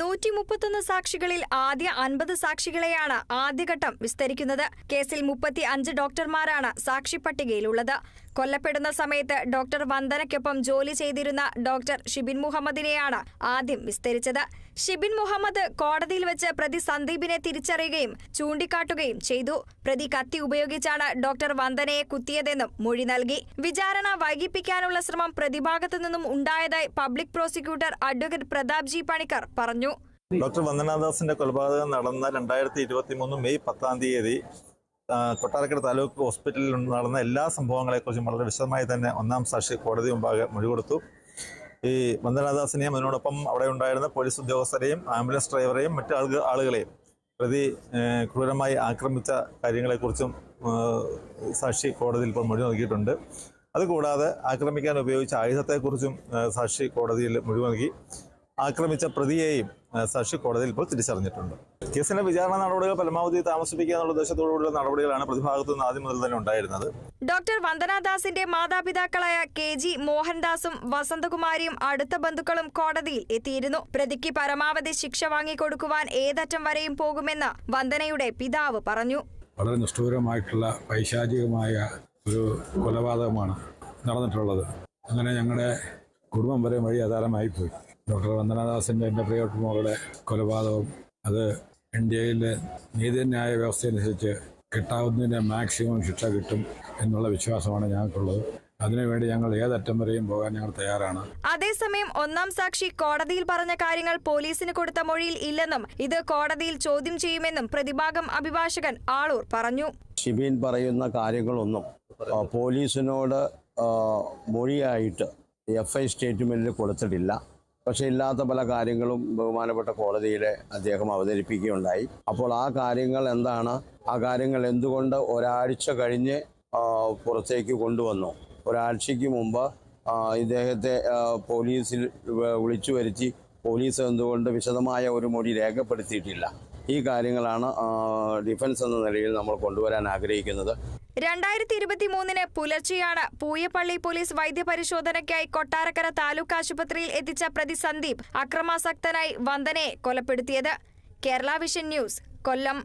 നൂറ്റി മുപ്പത്തൊന്ന് സാക്ഷികളിൽ ആദ്യ അൻപത് സാക്ഷികളെയാണ് ആദ്യഘട്ടം വിസ്തരിക്കുന്നത്. കേസിൽ മുപ്പത്തി അഞ്ച് ഡോക്ടർമാരാണ് സാക്ഷി പട്ടികയിലുള്ളത് കൊല്ലപ്പെടുന്ന സമയത്ത് ഡോക്ടർ വന്ദനയ്ക്കൊപ്പം ജോലി ചെയ്തിരുന്ന ഡോക്ടർ ഷിബിൻ മുഹമ്മദിനെയാണ് ആദ്യം വിസ്തരിച്ചത്. ഷിബിൻ മുഹമ്മദ് കോടതിയിൽ വെച്ച് പ്രതി സന്ദീപിനെ തിരിച്ചറിയുകയും ചൂണ്ടിക്കാട്ടുകയും ചെയ്തു. പ്രതി കത്തി ഉപയോഗിച്ചാണ് ഡോക്ടർ വന്ദനയെ കുത്തിയതെന്നും മൊഴി നൽകി. വിചാരണ വൈകിപ്പിക്കാനുള്ള ശ്രമം പ്രതിഭാഗത്തു നിന്നും ഉണ്ടായതായി public prosecutor advocate Pratap G Panicker പറഞ്ഞു. ഡോക്ടർ വന്ദനാദാസിന്റെ കൊലപാതകം നടന്ന രണ്ടായിരത്തി ഇരുപത്തി മൂന്ന് മെയ് പത്താം തീയതി കൊട്ടാരക്കര താലൂക്ക് ഹോസ്പിറ്റലിൽ നടന്ന എല്ലാ സംഭവങ്ങളെക്കുറിച്ചും വളരെ വിശദമായി തന്നെ ഒന്നാം സാക്ഷി കോടതി മുമ്പാകെ മൊഴി കൊടുത്തു. ഈ വന്ദനാദാസിനെയും അതിനോടൊപ്പം അവിടെ ഉണ്ടായിരുന്ന പോലീസ് ഉദ്യോഗസ്ഥരെയും ആംബുലൻസ് ഡ്രൈവറെയും മറ്റു ആളുക ആളുകളെയും പ്രതി ക്രൂരമായി ആക്രമിച്ച കാര്യങ്ങളെക്കുറിച്ചും സാക്ഷി കോടതിയിൽ ഇപ്പോൾ മൊഴി നൽകിയിട്ടുണ്ട്. അതുകൂടാതെ ആക്രമിക്കാൻ ഉപയോഗിച്ച ആയുധത്തെക്കുറിച്ചും സാക്ഷി കോടതിയിൽ മൊഴി നൽകി. ആക്രമിച്ച പ്രതിയെയും സാക്ഷി കോടതിയിൽ ഇപ്പോൾ തിരിച്ചറിഞ്ഞിട്ടുണ്ട്. കേസിന്റെ വിചാരണ നടപടികൾ പരമാവധി താമസിപ്പിക്കുക എന്നുള്ള ഉദ്ദേശത്തോടുകൂടിയുള്ള നടപടികളാണ് പ്രതിഭാഗത്തു നിന്ന് ആദ്യം മുതൽ തന്നെ ഉണ്ടായിരുന്നത്. ഡോക്ടർ വന്ദനാദാസിന്റെ മാതാപിതാക്കളായ കെ ജി മോഹൻദാസും വസന്തകുമാരിയും അടുത്ത ബന്ധുക്കളും കോടതിയിൽ എത്തിയിരുന്നു. പ്രതിക്ക് പരമാവധി ശിക്ഷ വാങ്ങിക്കൊടുക്കുവാൻ ഏതറ്റം വരെയും പോകുമെന്ന് വന്ദനയുടെ പിതാവ് പറഞ്ഞു. വളരെ നിഷ്ഠൂരമായിട്ടുള്ള പൈശാചികമായ ഒരു കൊലപാതകമാണ് നടന്നിട്ടുള്ളത്. അങ്ങനെ ഞങ്ങളുടെ കുടുംബം വരെ വഴി അതാരമായിപ്പോയി ഡോക്ടർ വന്ദനാദാസിന്റെ എന്റെ പ്രിയപ്പെട്ട മകളുടെ കൊലപാതകം അത് ഇന്ത്യയിലെ നീതിന്യായ വ്യവസ്ഥയനുസരിച്ച് കിട്ടാവുന്നതിന്റെ മാക്സിമം ശിക്ഷ കിട്ടും എന്നുള്ള വിശ്വാസമാണ് ഞങ്ങൾക്കുള്ളത്. അതിനുവേണ്ടി ഞങ്ങൾ ഏതറ്റം വരെയും പോകാൻ ഞങ്ങൾ തയ്യാറാണ്. അതേസമയം ഒന്നാം സാക്ഷി കോടതിയിൽ പറഞ്ഞ കാര്യങ്ങൾ പോലീസിന് കൊടുത്ത മൊഴിയിൽ ഇല്ലെന്നും ഇത് കോടതിയിൽ ചോദ്യം ചെയ്യുമെന്നും പ്രതിഭാഗം അഭിഭാഷകൻ ആളൂർ പറഞ്ഞു. ഷിബിൻ പറയുന്ന കാര്യങ്ങളൊന്നും പോലീസിനോട് മൊഴിയായിട്ട് എഫ് ഐ സ്റ്റേറ്റ്മെന്റിൽ കൊടുത്തിട്ടില്ല. പക്ഷേ ഇല്ലാത്ത പല കാര്യങ്ങളും ബഹുമാനപ്പെട്ട കോടതിയിൽ അദ്ദേഹം അവതരിപ്പിക്കുകയുണ്ടായി. അപ്പോൾ ആ കാര്യങ്ങൾ എന്താണ്? ആ കാര്യങ്ങൾ എന്തുകൊണ്ട് ഒരാഴ്ച കഴിഞ്ഞ് പുറത്തേക്ക് കൊണ്ടുവന്നു? ഒരാഴ്ചയ്ക്ക് മുമ്പ് ഇദ്ദേഹത്തെ പോലീസിൽ വിളിച്ചു വരുത്തി പോലീസ് എന്തുകൊണ്ട് വിശദമായ ഒരു മൊഴി രേഖപ്പെടുത്തിയിട്ടില്ല? ഈ കാര്യങ്ങളാണ് ഡിഫൻസ് എന്ന നിലയിൽ നമ്മൾ കൊണ്ടുവരാൻ ആഗ്രഹിക്കുന്നത്. രണ്ടായിരത്തി ഇരുപത്തി മൂന്നിന് പുലർച്ചെയാണ് പൂയപ്പള്ളി പോലീസ് വൈദ്യപരിശോധനയ്ക്കായി കൊട്ടാരക്കര താലൂക്ക് ആശുപത്രിയിൽ എത്തിച്ച പ്രതി സന്ദീപ് അക്രമാസക്തനായി വന്ദനയെ കൊലപ്പെടുത്തിയത്. Kerala Vision news Kollam.